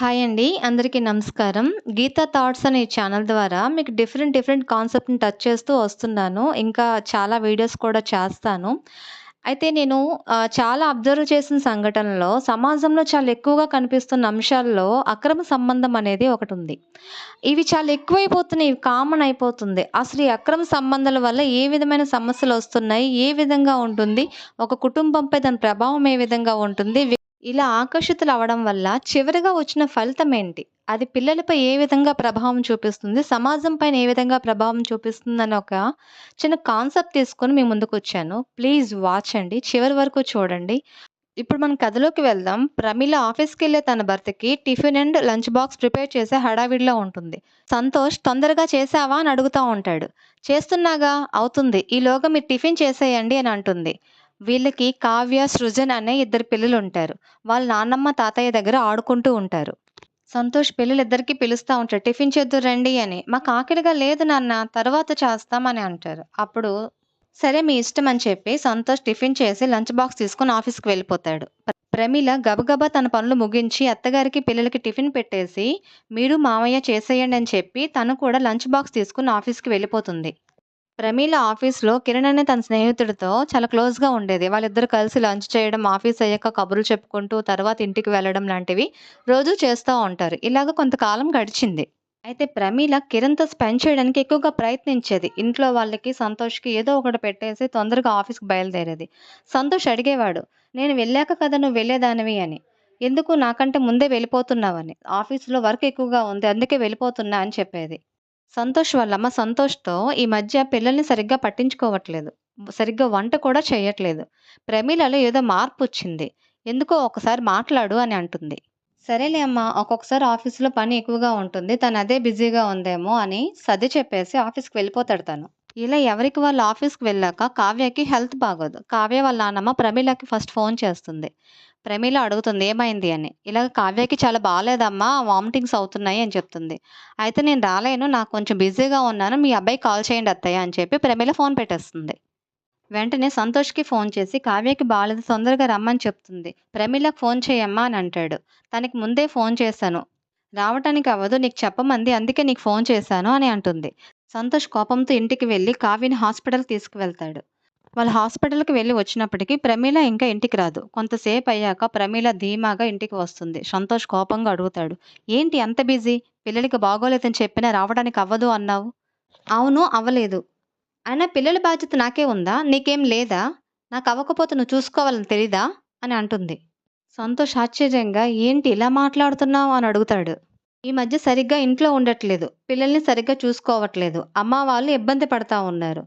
Hi అండి. అందరికీ నమస్కారం. 'గీతా థాట్స్' అనే ఛానల్ ద్వారా మీకు డిఫరెంట్, డిఫరెంట్ కాన్సెప్ట్‌ని టచ్ చేస్తూ వస్తున్నాను. ఇంకా చాలా వీడియోస్ కూడా చేస్తాను. అయితే నేను చాలా అబ్జర్వ్ చేసిన సంఘటనలో సమాజంలో చాలా ఎక్కువగా కనిపిస్తున్న అంశాల్లో అక్రమ సంబంధం అనేది ఒకటి ఉంది ఇవి చాలా ఎక్కువైపోతున్నాయి. కామన్ అయిపోతుంది. అసలు ఈ అక్రమ సంబంధాల వల్ల ఏ విధమైన సమస్యలు వస్తున్నాయి ఏ విధంగా ఉంటుంది? ఒక కుటుంబంపై దాని ప్రభావం ఏ విధంగా ఉంటుంది? ఇలా ఆకర్షితులు అవ్వడం వల్ల చివరిగా వచ్చిన ఫలితం ఏంటి? అది పిల్లలపై ఏ విధంగా ప్రభావం చూపిస్తుంది? సమాజం పైన ఏ విధంగా ప్రభావం చూపిస్తుందని ఒక చిన్న కాన్సెప్ట్ తీసుకొని మీ ముందుకొచ్చాను. ప్లీజ్ వాచ్ అండి. చివరి వరకు చూడండి. ఇప్పుడు మనం కథలోకి వెళ్దాం. ప్రమీల ఆఫీస్‌కెళ్ళే తన భర్తకి tiffin and lunch box prepare చేసే హడావిడిలో ఉంటుంది. సంతోష్ తొందరగా చేశావా? అని అడుగుతా ఉంటాడు. చేస్తున్నాగా అవుతుంది. ఈలోగా మీరు టిఫిన్ చేసేయండి అని అంటుంది. వీళ్ళకి కావ్య, సృజన్ అనే ఇద్దరు పిల్లలు ఉంటారు వాళ్ళ నాన్నమ్మ, తాతయ్య దగ్గర ఆడుకుంటూ ఉంటారు. సంతోష్ పిల్లలిద్దరికీ పిలుస్తా ఉంటారు టిఫిన్ చేద్దురు రండి అని. మాకు ఆకలిగా లేదు నాన్న తర్వాత చేస్తాం అని అంటారు. అప్పుడు సరే మీ ఇష్టం అని చెప్పి సంతోష్ టిఫిన్ చేసి లంచ్ బాక్స్ తీసుకుని ఆఫీస్‌కి వెళ్ళిపోతాడు. ప్రమీల గబగబా తన పనులు ముగించి అత్తగారికి, పిల్లలకి టిఫిన్ పెట్టేసి మీరు మామయ్య చేసేయండి అని చెప్పి తను కూడా లంచ్ బాక్స్ తీసుకుని ఆఫీస్‌కి వెళ్ళిపోతుంది. ప్రమీల ఆఫీస్‌లో కిరణ్ అనే తన స్నేహితుడితో చాలా క్లోజ్‌గా ఉండేది. వాళ్ళిద్దరూ కలిసి లంచ్ చేయడం, ఆఫీస్ అయ్యాక కబుర్లు చెప్పుకుంటూ తర్వాత ఇంటికి వెళ్ళడం లాంటివి రోజూ చేస్తూ ఉంటారు. ఇలాగ కొంతకాలం గడిచింది. అయితే ప్రమీల కిరణ్‌తో స్పెండ్ చేయడానికి ఎక్కువగా ప్రయత్నించేది. ఇంట్లో వాళ్ళకి, సంతోష్‌కి ఏదో ఒకటి పెట్టేసి తొందరగా ఆఫీస్‌కి బయలుదేరేది. సంతోష్ అడిగేవాడు. నేను వెళ్ళాక కదా నువ్వు వెళ్ళేదానివి అని. ఎందుకు నాకంటే ముందే వెళ్ళిపోతున్నావని. ఆఫీస్‌లో వర్క్ ఎక్కువగా ఉంది. అందుకే వెళ్ళిపోతున్నా అని చెప్పేది. సంతోష్ వాళ్ళమ్మ సంతోష్‌తో ఈ మధ్య పిల్లల్ని సరిగ్గా పట్టించుకోవట్లేదు. సరిగ్గా వంట కూడా చేయట్లేదు. ప్రమీలలో ఏదో మార్పు వచ్చింది ఎందుకో ఒకసారి మాట్లాడు అని అంటుంది. సరేలే అమ్మా ఒక్కొక్కసారి ఆఫీస్‌లో పని ఎక్కువగా ఉంటుంది. తను అదే బిజీగా ఉందేమో అని సర్ది చెప్పేసి ఆఫీస్‌కి వెళ్ళిపోతాడు తను. ఇలా ఎవరికి వాళ్ళు ఆఫీస్‌కి వెళ్ళాక కావ్యకి హెల్త్ బాగోదు. కావ్య వాళ్ళ నాన్నమ్మ ప్రమీలకి ఫస్ట్ ఫోన్ చేస్తుంది. ప్రమీల అడుగుతుంది ఏమైంది అని. ఇలాగ కావ్యకి చాలా బాగాలేదమ్మా వామిటింగ్స్ అవుతున్నాయి అని చెప్తుంది. అయితే నేను రాలేను. నాకు కొంచెం బిజీగా ఉన్నాను. మీ అబ్బాయికి కాల్ చేయండి అత్తయ్య అని చెప్పి ప్రమీల ఫోన్ పెట్టేస్తుంది. వెంటనే సంతోష్‌కి ఫోన్ చేసి కావ్యకి బాలేదు తొందరగా రమ్మని చెప్తుంది. ప్రమీలకు ఫోన్ చేయమ్మా అని అంటాడు. తనకి ముందే ఫోన్ చేశాను. రావటానికి అవ్వదు నీకు చెప్పమంది అందుకే నీకు ఫోన్ చేశాను అని అంటుంది. సంతోష్ కోపంతో ఇంటికి వెళ్ళి కావ్యని హాస్పిటల్‌కి తీసుకువెళ్తాడు. వాళ్ళు హాస్పిటల్‌కి వెళ్ళి వచ్చినప్పటికీ ప్రమీల ఇంకా ఇంటికి రాదు. కొంతసేపు అయ్యాక ప్రమీల ధీమాగా ఇంటికి వస్తుంది. సంతోష్ కోపంగా అడుగుతాడు. ఏంటి అంత బిజీ? పిల్లలకి బాగోలేదని చెప్పినా రావడానికి అవ్వదు అన్నావు. అవును అవ్వలేదు. అయినా పిల్లల బాధ్యత నాకే ఉందా? నీకేం లేదా? నాకు అవ్వకపోతే నువ్వు చూసుకోవాలని తెలీదా? అని అంటుంది. సంతోష్ ఆశ్చర్యంగా ఏంటి ఇలా మాట్లాడుతున్నావు అని అడుగుతాడు. ఈ మధ్య సరిగ్గా ఇంట్లో ఉండట్లేదు. పిల్లల్ని సరిగ్గా చూసుకోవట్లేదు. అమ్మ వాళ్ళు ఇబ్బంది పడతా ఉన్నారు.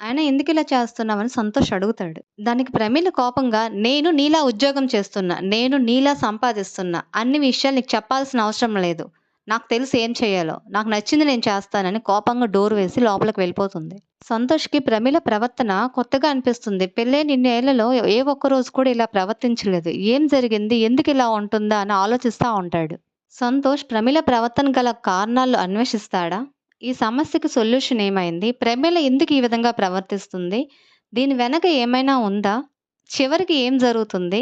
ఆయన ఎందుకు ఇలా చేస్తున్నామని సంతోష్ అడుగుతాడు. దానికి ప్రమీల కోపంగా నేను నీలా ఉద్యోగం చేస్తున్నా. నేను నీలా సంపాదిస్తున్నా. అన్ని విషయాలు నీకు చెప్పాల్సిన అవసరం లేదు. నాకు తెలుసు ఏం చేయాలో. నాకు నచ్చింది నేను చేస్తానని కోపంగా డోర్ వేసి లోపలికి వెళ్ళిపోతుంది. సంతోష్‌కి ప్రమిల ప్రవర్తన కొత్తగా అనిపిస్తుంది. పెళ్ళైన ఇన్నేళ్ళలో ఏ ఒక్కరోజు కూడా ఇలా ప్రవర్తించలేదు. ఏం జరిగింది? ఎందుకు ఇలా ఉంటుందా? అని ఆలోచిస్తూ ఉంటాడు. సంతోష్ ప్రమిల ప్రవర్తన గల కారణాలు అన్వేషిస్తాడా? ఈ సమస్యకు సొల్యూషన్ ఏమైంది? ప్రమీల ఎందుకు ఈ విధంగా ప్రవర్తిస్తుంది? దీని వెనక ఏమైనా ఉందా? చివరికి ఏం జరుగుతుంది?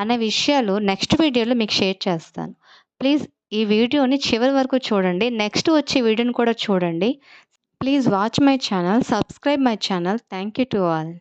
అనే విషయాలు నెక్స్ట్ వీడియోలో మీకు షేర్ చేస్తాను. ప్లీజ్ ఈ వీడియోని చివరి వరకు చూడండి. నెక్స్ట్ వచ్చే వీడియోని కూడా చూడండి. Please watch my channel. Subscribe my channel. Thank you to all.